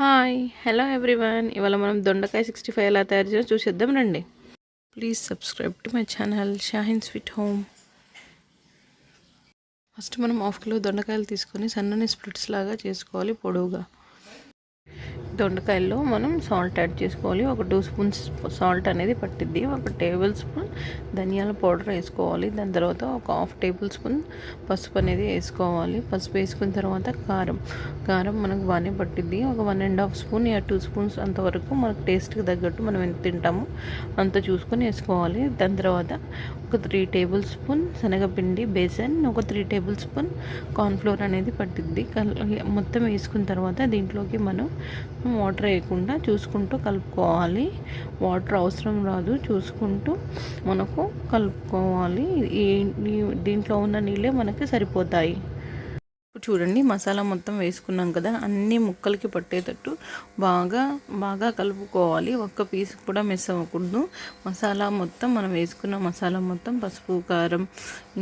Hi hello everyone. ఇవాళ మనం దొండకాయ సిక్స్టీ ఫైవ్ ఎలా తయారు చేయాలో చూసేద్దాం రండి. Please subscribe to my channel Shahin sweet home. First మనం హాఫ్ కిలో దొండకాయలు తీసుకొని సన్నని స్ప్లిట్స్ లాగా చేసుకోవాలి పొడవుగా. దొండకాయల్లో మనం సాల్ట్ యాడ్ చేసుకోవాలి. ఒక టూ స్పూన్స్ సాల్ట్ అనేది పట్టిద్ది. ఒక టేబుల్ స్పూన్ ధనియాల పౌడర్ వేసుకోవాలి. దాని తర్వాత ఒక హాఫ్ టేబుల్ స్పూన్ పసుపు అనేది వేసుకోవాలి. పసుపు వేసుకున్న తర్వాత కారం. కారం మనకు బాగానే పట్టిద్ది. ఒక వన్ అండ్ హాఫ్ స్పూన్ యా టూ స్పూన్స్ అంతవరకు మనకు టేస్ట్కి తగ్గట్టు మనం ఎంత తింటామో అంత చూసుకొని వేసుకోవాలి. దాని తర్వాత ఒక త్రీ టేబుల్ స్పూన్ శనగపిండి బేసన్ ఒక త్రీ టేబుల్ స్పూన్ కార్న్ఫ్లోర్ అనేది పట్టిద్ది. మొత్తం వేసుకున్న తర్వాత దీంట్లోకి మనం వాటర్ వేయకుండా చూసుకుంటూ కలుపుకోవాలి. వాటర్ అవసరం రాదు చూసుకుంటూ మనకు కలుపుకోవాలి. ఈ దీంట్లో ఉన్న నీళ్ళే మనకి సరిపోతాయి. చూడండి మసాలా మొత్తం వేసుకున్నాం కదా అన్ని ముక్కలకి పట్టేటట్టు బాగా బాగా కలుపుకోవాలి. ఒక్క పీస్ కూడా మిస్ అవ్వకూడదు. మసాలా మొత్తం మనం వేసుకున్న మసాలా మొత్తం పసుపు కారం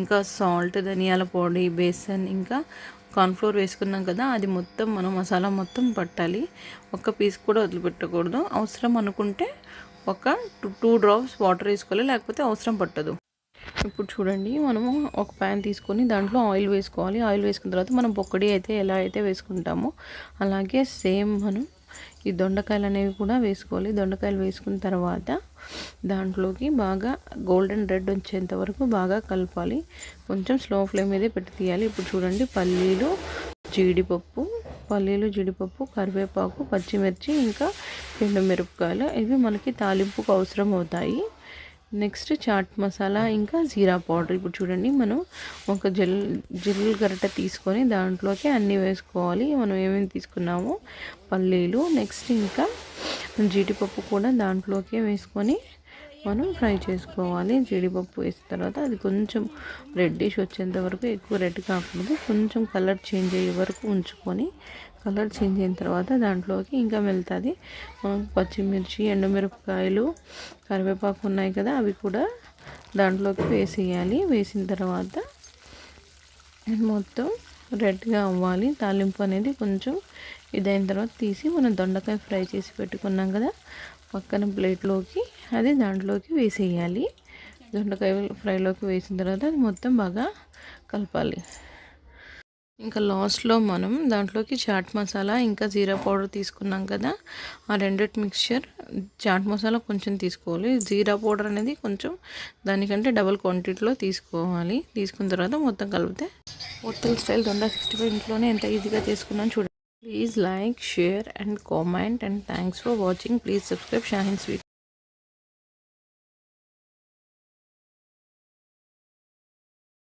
ఇంకా సాల్ట్ ధనియాల పొడి బేసన్ ఇంకా కార్న్ఫ్లోర్ వేసుకున్నాం కదా అది మొత్తం మనం మసాలా మొత్తం పట్టాలి. ఒక్క పీస్ కూడా వదిలిపెట్టకూడదు. అవసరం అనుకుంటే ఒక టూ డ్రాప్స్ వాటర్ వేసుకోవాలి లేకపోతే అవసరం పట్టదు. ఇప్పుడు చూడండి మనము ఒక ప్యాన్ తీసుకొని దాంట్లో ఆయిల్ వేసుకోవాలి. ఆయిల్ వేసుకున్న తర్వాత మనం పొక్కడి అయితే ఎలా అయితే వేసుకుంటామో అలాగే సేమ్ మనం ఈ దొండకాయలు అనేవి కూడా వేసుకోవాలి. దొండకాయలు వేసుకున్న తర్వాత దాంట్లోకి బాగా గోల్డెన్ రెడ్ వచ్చేంత వరకు బాగా కలపాలి. కొంచెం స్లో ఫ్లేమ్ మీదే పెట్టి తీయాలి. ఇప్పుడు చూడండి పల్లీలు జీడిపప్పు పల్లీలు జీడిపప్పు కరివేపాకు పచ్చిమిర్చి ఇంకా ఎండుమిరపకాయలు ఇవి మనకి తాలింపుకు అవసరం అవుతాయి నెక్స్ట్ చాట్ మసాలా ఇంకా జీరా పౌడర్. ఇప్పుడు చూడండి మనం ఒక జల్ జల్లు గరిట తీసుకొని దాంట్లోకి అన్నీ వేసుకోవాలి. మనం ఏమేమి తీసుకున్నామో పల్లీలు నెక్స్ట్ ఇంకా జీడిపప్పు కూడా దాంట్లోకే వేసుకొని మనం ఫ్రై చేసుకోవాలి. జీడిపప్పు వేసిన తర్వాత అది కొంచెం రెడ్డిష్ వచ్చేంత వరకు ఎక్కువ రెడ్ కాకూడదు. కొంచెం కలర్ చేంజ్ అయ్యే వరకు ఉంచుకొని కలర్ చేంజ్ అయిన తర్వాత దాంట్లోకి ఇంకా వెళ్తుంది పచ్చిమిర్చి ఎండుమిరపకాయలు కరివేపాకు ఉన్నాయి కదా అవి కూడా దాంట్లోకి వేసేయాలి. వేసిన తర్వాత మొత్తం రెడ్గా అవ్వాలి. తాలింపు అనేది కొంచెం ఇదైన తర్వాత తీసి మనం దొండకాయ ఫ్రై చేసి పెట్టుకున్నాం కదా పక్కన ప్లేట్లోకి అది దాంట్లోకి వేసేయాలి. దొండకాయ ఫ్రైలోకి వేసిన తర్వాత అది మొత్తం బాగా కలపాలి. ఇంకా లాస్ట్లో మనం దాంట్లోకి చాట్ మసాలా ఇంకా జీరా పౌడర్ తీసుకున్నాం కదా ఆ రెండిటి మిక్చర్ చాట్ మసాలా కొంచెం తీసుకోవాలి. జీరా పౌడర్ అనేది కొంచెం దానికంటే డబల్ క్వాంటిటీలో తీసుకోవాలి. తీసుకున్న తర్వాత మొత్తం కలిపితే హోటల్ స్టైల్ దొండ సిక్స్టీ ఫైవ్ ఇంట్లోనే ఎంత ఈజీగా చేసుకున్నాను చూడండి. Please like share and comment and thanks for watching. Please subscribe Shahin sweet.